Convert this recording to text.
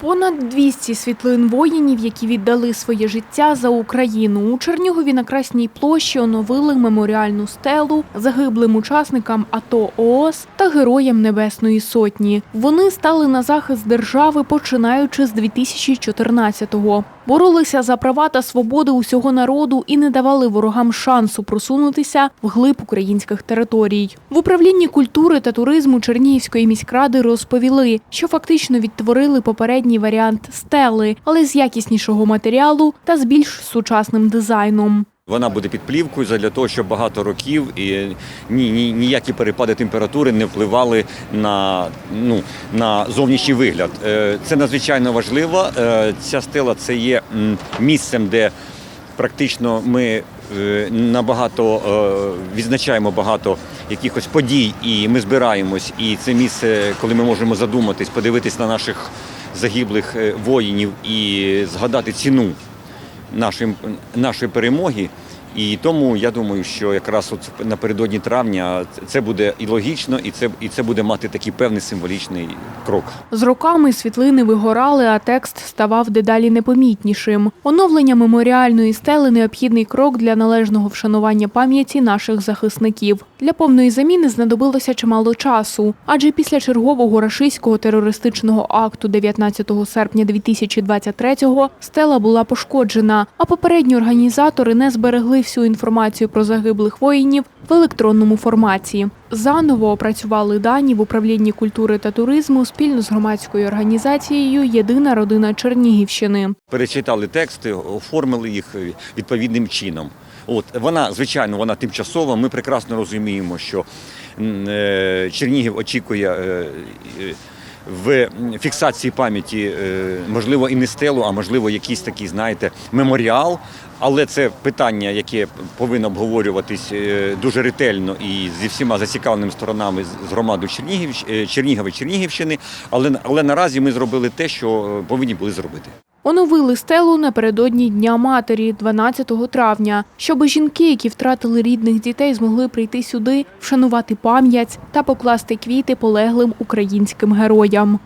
Понад 200 світлин воїнів, які віддали своє життя за Україну. У Чернігові на Красній площі оновили меморіальну стелу загиблим учасникам АТО ООС та Героям Небесної Сотні. Вони стали на захист держави починаючи з 2014-го. Боролися за права та свободи усього народу і не давали ворогам шансу просунутися вглиб українських територій. В управлінні культури та туризму Чернігівської міськради розповіли, що фактично відтворили попередній варіант стели, але з якіснішого матеріалу та з більш сучасним дизайном. Вона буде під плівкою для того, щоб багато років і ні, ні, ніякі перепади температури не впливали на, ну, на зовнішній вигляд. Е, Це надзвичайно важливо. Е, Ця стела це є місцем, де практично ми е, набагато відзначаємо багато якихось подій, і ми збираємось. І це місце, коли ми можемо задуматись, подивитись на наших загиблих е, воїнів і згадати ціну нашої, нашої перемоги. І тому я думаю, що якраз от напередодні травня це буде і логічно, і це, і це буде мати такий певний символічний крок. З роками світлини вигорали, а текст ставав дедалі непомітнішим. Оновлення меморіальної стели необхідний крок для належного вшанування пам'яті наших захисників. Для повної заміни знадобилося чимало часу, адже після чергового рашистського терористичного акту 19 серпня 2023-го стела була пошкоджена, а попередні організатори не зберегли всю інформацію про загиблих воїнів в електронному форматі. Заново опрацювали дані в управлінні культури та туризму спільно з громадською організацією Єдина родина Чернігівщини. Перечитали тексти, оформили їх відповідним чином. От вона, звичайно, вона тимчасова. Ми прекрасно розуміємо, що е, Чернігів очікує. В фіксації пам'яті, е, можливо, і не стелу, а можливо, якийсь такий, знаєте, меморіал. Але це питання, яке повинно обговорюватись е, дуже ретельно і зі всіма зацікавленими сторонами з- громаду Чернігів, е, Чернігова Чернігівщини. Але, але наразі ми зробили те, що повинні були зробити. Оновили стелу напередодні Дня матері, 12 травня, щоб жінки, які втратили рідних дітей, змогли прийти сюди, вшанувати пам'ять та покласти квіти полеглим українським героям.